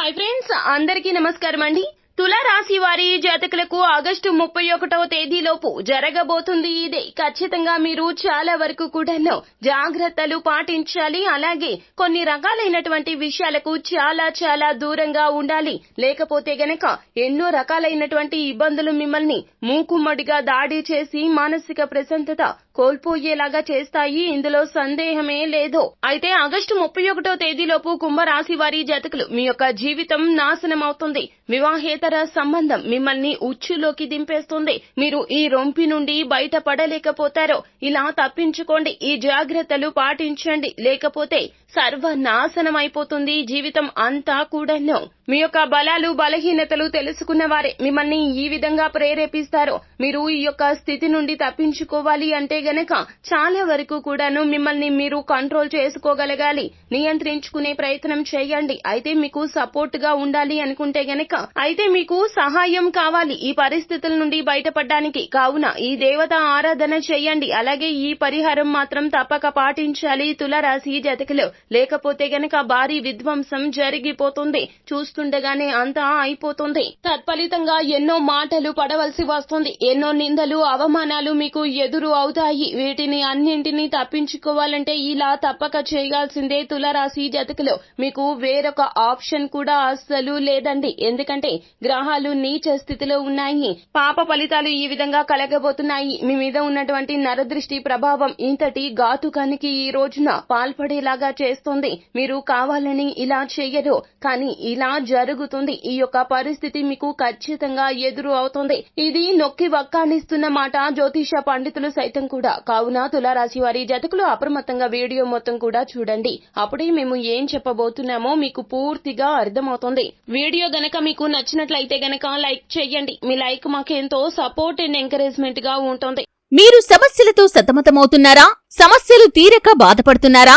Hi friends అందరికీ నమస్కారం అండి. తుల రాశి వారి జాతకులకు ఆగస్టు ముప్పై ఒకటవ తేదీలోపు జరగబోతుంది ఇదే. ఖచ్చితంగా మీరు చాలా వరకు కూడాను జాగ్రత్తలు పాటించాలి. అలాగే కొన్ని రకాలైనటువంటి విషయాలకు చాలా చాలా దూరంగా ఉండాలి. లేకపోతే గనక ఎన్నో రకాలైనటువంటి ఇబ్బందులు మిమ్మల్ని మూకుమ్మడిగా దాడి చేసి మానసిక ప్రశాంతత కోల్పోయేలాగా చేస్తాయి ఇందులో సందేహమే లేదు. అయితే ఆగస్టు ముప్పై ఒకటో తేదీలోపు కుంభరాశి వారి జాతకులు మీ యొక్క జీవితం నాశనం అవుతుంది వివాహేతర సంబంధం మిమ్మల్ని ఉచ్చులోకి దింపేస్తుంది. మీరు ఈ రొంపి నుండి బయటపడలేకపోతారో ఇలా తప్పించుకోండి. ఈ జాగ్రత్తలు పాటించండి. లేకపోతే సర్వనాశనం అయిపోతుంది జీవితం అంతా కూడాను. మీ యొక్క బలాలు బలహీనతలు తెలుసుకున్న వారే మిమ్మల్ని ఈ విధంగా ప్రేరేపిస్తారు మీరు ఈ యొక్క స్థితి నుండి తప్పించుకోవాలి అంటే గనక చాలా వరకు కూడాను మిమ్మల్ని మీరు కంట్రోల్ చేసుకోగలగాలి. నియంత్రించుకునే ప్రయత్నం చేయండి. అయితే మీకు సపోర్ట్గా ఉండాలి అనుకుంటే గనక అయితే మీకు సహాయం కావాలి ఈ పరిస్థితుల నుండి బయటపడడానికి. కావున ఈ దేవత ఆరాధన చేయండి. అలాగే ఈ పరిహారం మాత్రం తప్పక పాటించాలి. తులరాశి జతకులు లేకపోతే గనక భారీ విధ్వంసం జరిగిపోతుంది. చూస్తుండగానే అంతా అయిపోతుంది. తత్ఫలితంగా ఎన్నో మాటలు పడవలసి వస్తుంది. ఎన్నో నిందలు అవమానాలు మీకు ఎదురు అవుతాయి. వీటిని అన్నింటినీ తప్పించుకోవాలంటే ఇలా తప్పక చేయాల్సిందే తులరాశి జతకులు. మీకు వేరొక ఆప్షన్ కూడా అస్సలు లేదండి. ఎందుకంటే గ్రహాలు నీచ స్థితిలో ఉన్నాయి. పాప ఫలితాలు ఈ విధంగా కలగబోతున్నాయి. మీ మీద ఉన్నటువంటి నరదృష్టి ప్రభావం ఇంతటి ఘాతుకానికి ఈ రోజున పాల్పడేలాగా చేస్తుంది. మీరు కావాలని ఇలా చేయరు కానీ ఇలా జరుగుతుంది. ఈ యొక్క పరిస్థితి మీకు ఖచ్చితంగా ఎదురు అవుతుంది. ఇది నొక్కి వక్కానిస్తున్న మాట జ్యోతిష పండితులు సైతం కూడా. కావున తులారాశి వారి జతకులు అప్రమత్తంగా వీడియో మొత్తం కూడా చూడండి. అప్పుడే మేము ఏం చెప్పబోతున్నామో మీకు పూర్తిగా అర్థమవుతుంది. వీడియో గనక మీకు నచ్చినట్లయితే గనక లైక్ చేయండి. మీ లైక్ మాకెంతో సపోర్ట్ అండ్ ఎంకరేజ్మెంట్గా ఉంటుంది. మీరు సమస్యలతో సతమతమవుతున్నారా? సమస్యలు తీరక బాధపడుతున్నారా?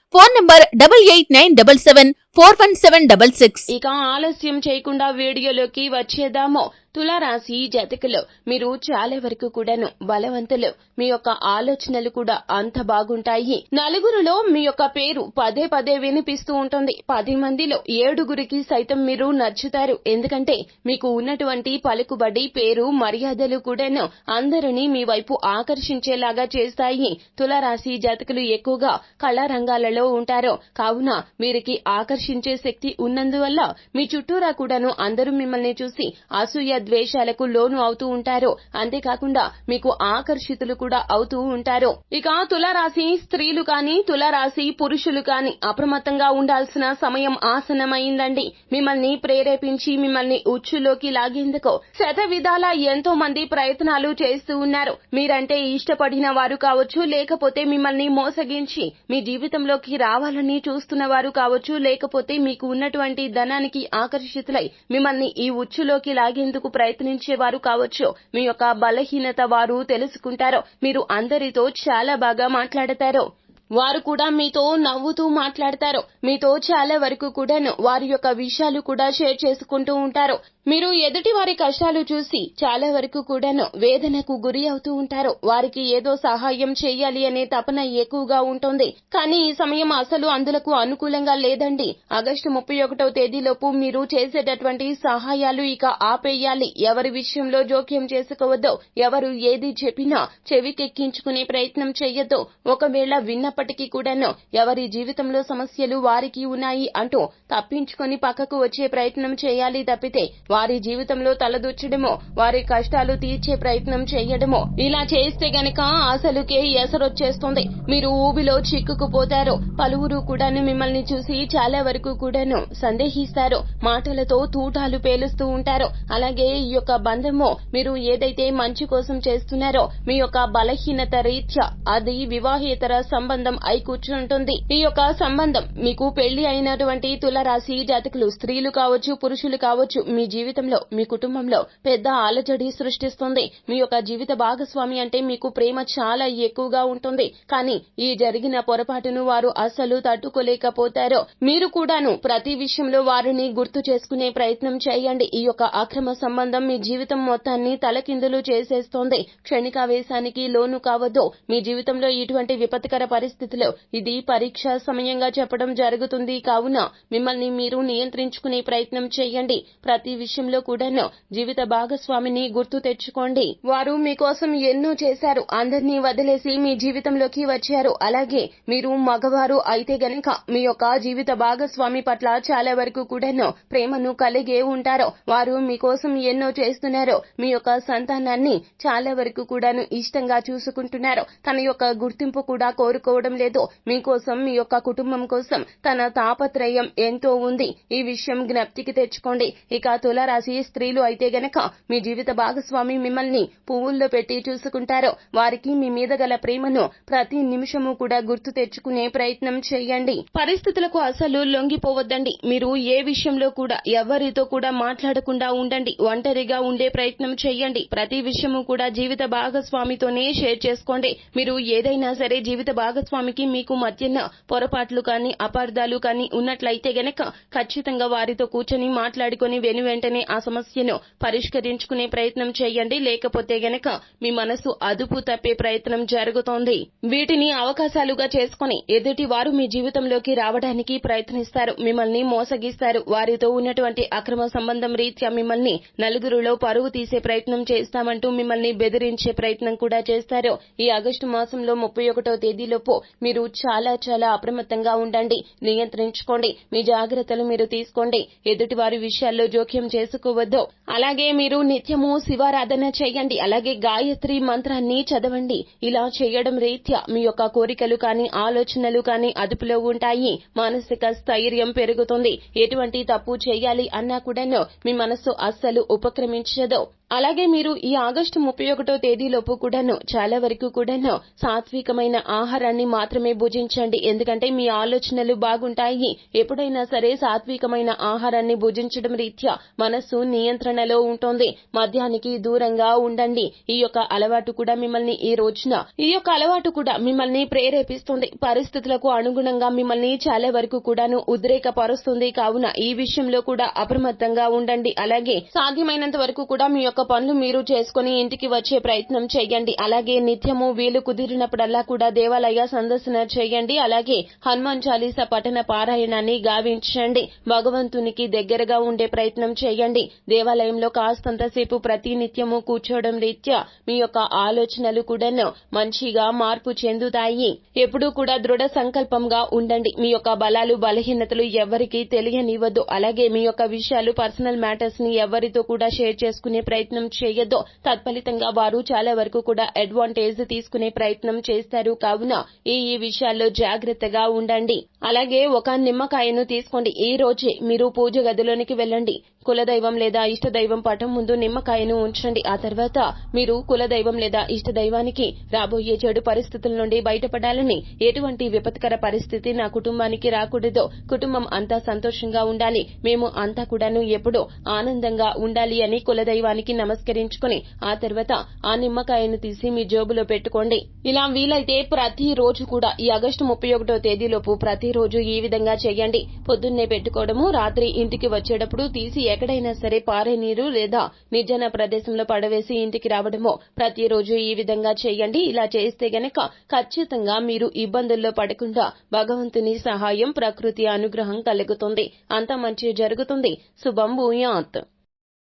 Phone number double eight nine double seven four one seven double six. ఇక ఆలస్యం చేయకుండా వీడియోలోకి వచ్చేద్దామో. తులారాశి జతకులు మీరు చాలా వరకు కూడాను బలవంతులు. మీ యొక్క ఆలోచనలు కూడా అంత బాగుంటాయి. నలుగురులో మీ యొక్క పేరు పదే పదే వినిపిస్తూ ఉంటుంది. పది మందిలో ఏడుగురికి సైతం మీరు నచ్చుతారు. ఎందుకంటే మీకు ఉన్నటువంటి పలుకుబడి పేరు మర్యాదలు కూడాను అందరినీ మీ వైపు ఆకర్షించేలాగా చేస్తాయి. తులారాశి జాతకులు ఎక్కువగా కళారంగాలలో ఉంటారు. కావున వీరికి ఆకర్షించే శక్తి ఉన్నందువల్ల మీ చుట్టూరా కూడాను అందరూ మిమ్మల్ని చూసి అసూయ ద్వేషాలకు లోను అవుతూ ఉంటారు అంతేకాకుండా మీకు ఆకర్షితులు కూడా అవుతూ ఉంటారు. ఇక తులరాశి స్త్రీలు కాని తులరాశి పురుషులు కాని అప్రమత్తంగా ఉండాల్సిన సమయం ఆసనమైందండి మిమ్మల్ని ప్రేరేపించి మిమ్మల్ని ఉచ్చులోకి లాగేందుకు శత విధాల ఎంతో మంది ప్రయత్నాలు చేస్తూ ఉన్నారు. మీరంటే ఇష్టపడిన వారు కావచ్చు లేకపోతే మిమ్మల్ని మోసగించి మీ జీవితంలోకి రావాలని చూస్తున్న వారు కావచ్చు లేకపోతే మీకు ఉన్నటువంటి ధనానికి ఆకర్షితులై మిమ్మల్ని ఈ ఉచ్చులోకి లాగేందుకు ప్రయత్నించేవారు కావచ్చు. మీ యొక్క బలహీనత వారు తెలుసుకుంటారో మీరు అందరితో చాలా బాగా మాట్లాడతారు. వారు కూడా మీతో నవ్వుతూ మాట్లాడతారు. మీతో చాలా వరకు కూడాను వారి యొక్క విషయాలు కూడా షేర్ చేసుకుంటూ ఉంటారు. మీరు ఎదుటి వారి కష్టాలు చూసి చాలా వరకు కూడాను వేదనకు గురి అవుతూ ఉంటారు. వారికి ఏదో సహాయం చేయాలి అనే తపన ఎక్కువగా ఉంటుంది. కానీ ఈ సమయం అసలు అందులకు అనుకూలంగా లేదండి. ఆగస్టు ముప్పై ఒకటవ తేదీలోపు మీరు చేసేటటువంటి సహాయాలు ఇక ఆపేయాలి. ఎవరి విషయంలో జోక్యం చేసుకోవద్దు. ఎవరు ఏది చెప్పినా చెవికెక్కించుకునే ప్రయత్నం చేయొద్దు. ఒకవేళ ఉన్నప్పటికీ కూడాను ఎవరి జీవితంలో సమస్యలు వారికి ఉన్నాయి అంటూ తప్పించుకొని పక్కకు వచ్చే ప్రయత్నం చేయాలి తప్పితే వారి జీవితంలో తలదూర్చడమో వారి కష్టాలు తీర్చే ప్రయత్నం చేయడమో ఇలా చేస్తే గనక అసలుకే ఎసరొచ్చేస్తుంది. మీరు ఊబిలో చిక్కుకుపోతారు. పలువురు కూడాను మిమ్మల్ని చూసి చాలా వరకు కూడాను సందేహిస్తారు. మాటలతో తూటాలు పేలుస్తూ ఉంటారు. అలాగే ఈ యొక్క బంధము మీరు ఏదైతే మంచి కోసం చేస్తున్నారో మీ యొక్క బలహీనత రీత్యా అది వివాహేతర సంబంధం సంబంధం అయి కూర్చుంటుంది ఈ యొక్క సంబంధం మీకు పెళ్ళి అయినటువంటి తులరాశి జాతకులు స్త్రీలు కావచ్చు పురుషులు కావచ్చు మీ జీవితంలో మీ కుటుంబంలో పెద్ద ఆలజడి సృష్టిస్తుంది. మీ యొక్క జీవిత భాగస్వామి అంటే మీకు ప్రేమ చాలా ఎక్కువగా ఉంటుంది. కానీ ఈ జరిగిన పొరపాటును వారు అస్సలు తట్టుకోలేకపోతారు. మీరు కూడాను ప్రతి విషయంలో వారిని గుర్తు చేసుకునే ప్రయత్నం చేయండి. ఈ యొక్క అక్రమ సంబంధం మీ జీవితం మొత్తాన్ని తలకిందులు చేసేస్తోంది. క్షణికావేశానికి లోను కావద్దు. మీ జీవితంలో ఇటువంటి విపత్కర పరిస్థితి పరిస్థితిలో. ఇది పరీక్ష సమయంగా చెప్పడం జరుగుతుంది. కావున మిమ్మల్ని మీరు నియంత్రించుకునే ప్రయత్నం చేయండి. ప్రతి విషయంలో కూడాను జీవిత భాగస్వామిని గుర్తు తెచ్చుకోండి. వారు మీకోసం ఎన్నో చేశారు. అందరినీ వదిలేసి మీ జీవితంలోకి వచ్చారు. అలాగే మీరు మగవారు అయితే గనక మీ యొక్క జీవిత భాగస్వామి పట్ల చాలా వరకు కూడాను ప్రేమను కలిగే ఉంటారు. వారు మీకోసం ఎన్నో చేస్తున్నారు. మీ యొక్క సంతానాన్ని చాలా వరకు కూడాను ఇష్టంగా చూసుకుంటున్నారు. తన యొక్క గుర్తింపు కూడా కోరుకోవడం లేదు. మీకోసం మీ యొక్క కుటుంబం కోసం తన తాపత్రయం ఎంతో ఉంది. ఈ విషయం జ్ఞప్తికి తెచ్చుకోండి. ఇక తులరాశి స్త్రీలు అయితే గనక మీ జీవిత భాగస్వామి మిమ్మల్ని పువ్వుల్లో పెట్టి చూసుకుంటారు. వారికి మీ మీద గల ప్రేమను ప్రతి నిమిషము కూడా గుర్తు తెచ్చుకునే ప్రయత్నం చేయండి. పరిస్థితులకు అసలు లొంగిపోవద్దండి. మీరు ఏ విషయంలో కూడా ఎవరితో కూడా మాట్లాడకుండా ఉండండి. ఒంటరిగా ఉండే ప్రయత్నం చేయండి. ప్రతి విషయము కూడా జీవిత భాగస్వామితోనే షేర్ చేసుకోండి. మీరు ఏదైనా సరే జీవిత భాగస్వామికి మీకు మధ్యన పొరపాట్లు కానీ అపార్థాలు కానీ ఉన్నట్లయితే గనక ఖచ్చితంగా వారితో కూర్చొని మాట్లాడుకొని వెను వెంటనే ఆ సమస్యను పరిష్కరించుకునే ప్రయత్నం చేయండి. లేకపోతే గనక మీ మనసు అదుపు తప్పే ప్రయత్నం జరుగుతోంది. వీటిని అవకాశాలుగా చేసుకుని ఎదుటి వారు మీ జీవితంలోకి రావడానికి ప్రయత్నిస్తారు. మిమ్మల్ని మోసగిస్తారు. వారితో ఉన్నటువంటి అక్రమ సంబంధం రీత్యా మిమ్మల్ని నలుగురిలో పరువు తీసే ప్రయత్నం చేస్తామంటూ మిమ్మల్ని బెదిరించే ప్రయత్నం కూడా చేస్తారు. ఈ ఆగస్టు మాసంలో ముప్పై ఒకటో తేదీలోపు మీరు చాలా చాలా అప్రమత్తంగా ఉండండి. నియంత్రించుకోండి. మీ జాగ్రత్తలు మీరు తీసుకోండి. ఎదుటి వారి విషయాల్లో జోక్యం చేసుకోవద్దు. అలాగే మీరు నిత్యము శివారాధన చేయండి. అలాగే గాయత్రి మంత్రాన్ని చదవండి. ఇలా చేయడం రీత్యా మీ యొక్క కోరికలు కానీ ఆలోచనలు కానీ అదుపులో ఉంటాయి. మానసిక స్థైర్యం పెరుగుతుంది. ఎటువంటి తప్పు చేయాలి అన్నా కూడాను మీ మనస్సు అస్సలు ఉపక్రమించదు. అలాగే మీరు ఈ ఆగస్టు ముప్పై ఒకటో తేదీలోపు కూడాను చాలా వరకు కూడాను సాత్వికమైన ఆహారాన్ని మాత్రమే భుజించండి. ఎందుకంటే మీ ఆలోచనలు బాగుంటాయి. ఎప్పుడైనా సరే సాత్వికమైన ఆహారాన్ని భుజించడం రీత్యా మనస్సు నియంత్రణలో ఉంటుంది. మద్యానికి దూరంగా ఉండండి. ఈ యొక్క అలవాటు కూడా మిమ్మల్ని ఈ రోజున ఈ యొక్క అలవాటు కూడా మిమ్మల్ని ప్రేరేపిస్తుంది. పరిస్థితులకు అనుగుణంగా మిమ్మల్ని చాలా వరకు కూడాను ఉద్రేకపరుస్తుంది. కావున ఈ విషయంలో కూడా అప్రమత్తంగా ఉండండి. అలాగే సాధ్యమైనంత వరకు కూడా మీ యొక్క పనులు మీరు చేసుకుని ఇంటికి వచ్చే ప్రయత్నం చేయండి. అలాగే నిత్యము వీలు కుదిరినప్పుడల్లా కూడా దేవాలయ సందర్శన చేయండి. అలాగే హనుమాన్ చాలీసా పఠన పారాయణాన్ని గావించండి. భగవంతునికి దగ్గరగా ఉండే ప్రయత్నం చేయండి. దేవాలయంలో కాస్తంతసేపు ప్రతి నిత్యము కూర్చోవడం రీత్యా మీ యొక్క ఆలోచనలు కూడాను మంచిగా మార్పు చెందుతాయి. ఎప్పుడూ కూడా దృఢ సంకల్పంగా ఉండండి. మీ యొక్క బలాలు బలహీనతలు ఎవరికీ తెలియనివ్వద్దు అలాగే మీ యొక్క విషయాలు పర్సనల్ మ్యాటర్స్ని ఎవరితో కూడా షేర్ చేసుకునే ప్రయత్నం ప్రయత్నం చేయదో తత్ఫలితంగా వారు చాలా వరకు కూడా అడ్వాంటేజ్ తీసుకునే ప్రయత్నం చేస్తారు. కావున ఈ ఈ విషయాల్లో జాగ్రత్తగా ఉండండి. అలాగే ఒక నిమ్మకాయను తీసుకోండి. ఈ రోజే మీరు పూజ గదిలోనికి వెళ్ళండి. కులదైవం లేదా ఇష్టదైవం పటం ముందు నిమ్మకాయను ఉంచండి. ఆ తర్వాత మీరు కులదైవం లేదా ఇష్టదైవానికి రాబోయే చెడు పరిస్థితుల నుండి బయటపడాలని ఎటువంటి విపత్కర పరిస్థితి నా కుటుంబానికి రాకూడదు కుటుంబం అంతా సంతోషంగా ఉండాలి. మేము అంతా కూడాను ఎప్పుడూ ఆనందంగా ఉండాలి అని కులదైవానికి నమస్కరించుకుని ఆ తర్వాత ఆ నిమ్మకాయను తీసి మీ జోబులో పెట్టుకోండి. ఇలా వీలైతే ప్రతి రోజు కూడా ఈ ఆగస్టు ముప్పై ఒకటో తేదీలోపు ప్రతిరోజు ఈ విధంగా చేయండి. పొద్దున్నే పెట్టుకోవడము రాత్రి ఇంటికి వచ్చేటప్పుడు తీసి ఎక్కడైనా సరే పారే నీరు లేదా నిర్జన ప్రదేశంలో పడవేసి ఇంటికి రావడమో ప్రతిరోజు ఈ విధంగా చేయండి. ఇలా చేస్తే గనక ఖచ్చితంగా మీరు ఇబ్బందుల్లో పడకుండా భగవంతుని సహాయం ప్రకృతి అనుగ్రహం కలుగుతుంది. అంత మంచి జరుగుతుంది. శుభం భూయాత్.